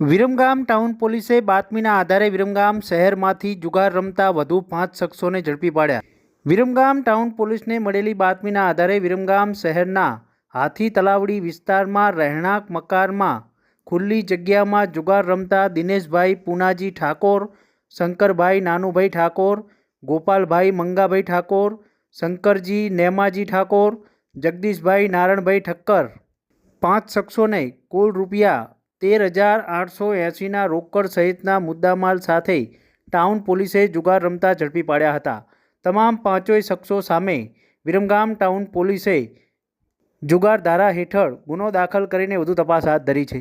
Viramgam town પોલીસે બાતમીના આધારે વિરમગામ શહેરમાંથી જુગાર રમતા વધુ પાંચ શખ્સોને ઝડપી પાડ્યા. વિરમગામ ટાઉન પોલીસને મળેલી બાતમીના આધારે વિરમગામ શહેરના હાથી તલાવડી વિસ્તારમાં રહેણાંક મકાનમાં ખુલ્લી જગ્યામાં જુગાર રમતા દિનેશભાઈ પૂનાજી ઠાકોર, શંકરભાઈ નાનુભાઈ ઠાકોર, ગોપાલભાઈ મંગાભાઈ ઠાકોર, શંકરજી નેમાજી ઠાકોર, જગદીશભાઈ નારણભાઈ ઠક્કર. પાંચ શખ્સોને કુલ રૂપિયા તેર હજાર આઠસો એંસીના રોકડ સહિતના મુદ્દામાલ સાથે ટાઉન પોલીસે જુગાર રમતા ઝડપી પાડ્યા હતા. તમામ પાંચોય શખ્સો સામે વિરમગામ ટાઉન પોલીસે જુગાર ધારા હેઠળ ગુનો દાખલ કરીને વધુ તપાસ હાથ ધરી છે.